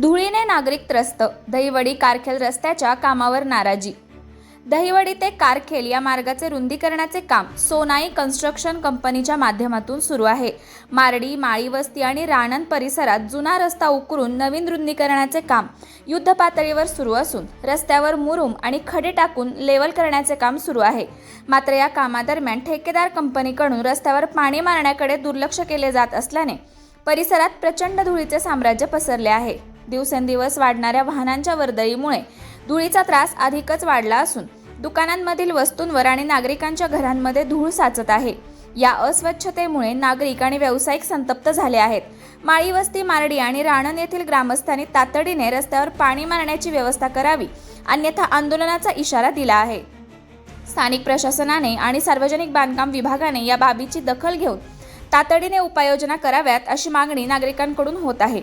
धुळीने नागरिक त्रस्त. दहिवडी कारखेल रस्त्याच्या कामावर नाराजी. दहिवडी ते कारखेल या मार्गाचे रुंदीकरणाचे काम सोनाई कन्स्ट्रक्शन कंपनीच्या माध्यमातून सुरू आहे. मारडी माळी वस्ती आणि राणन परिसरात जुना रस्ता उकरून नवीन रुंदीकरणाचे काम युद्ध पातळीवर सुरू असून रस्त्यावर मुरुम आणि खडे टाकून लेवल करण्याचे काम सुरू आहे. मात्र या कामादरम्यान ठेकेदार कंपनीकडून रस्त्यावर पाणी मारण्याकडे दुर्लक्ष केले जात असल्याने परिसरात प्रचंड धुळीचे साम्राज्य पसरले आहे. दिवसेंदिवस वाढणाऱ्या वाहनांच्या वर्दळीमुळे धुळीचा त्रास अधिकच वाढला असून दुकानांमधील वस्तूंवर आणि नागरिकांच्या घरांमध्ये धूळ साचत आहे. या अस्वच्छतेमुळे नागरिक आणि व्यावसायिक संतप्त झाले आहेत. माळी वस्ती मारडी आणि राणन येथील ग्रामस्थांनी तातडीने रस्त्यावर पाणी मारण्याची व्यवस्था करावी अन्यथा आंदोलनाचा इशारा दिला आहे. स्थानिक प्रशासनाने आणि सार्वजनिक बांधकाम विभागाने या बाबीची दखल घेऊन तातडीने उपाययोजना कराव्यात अशी मागणी नागरिकांकडून होत आहे.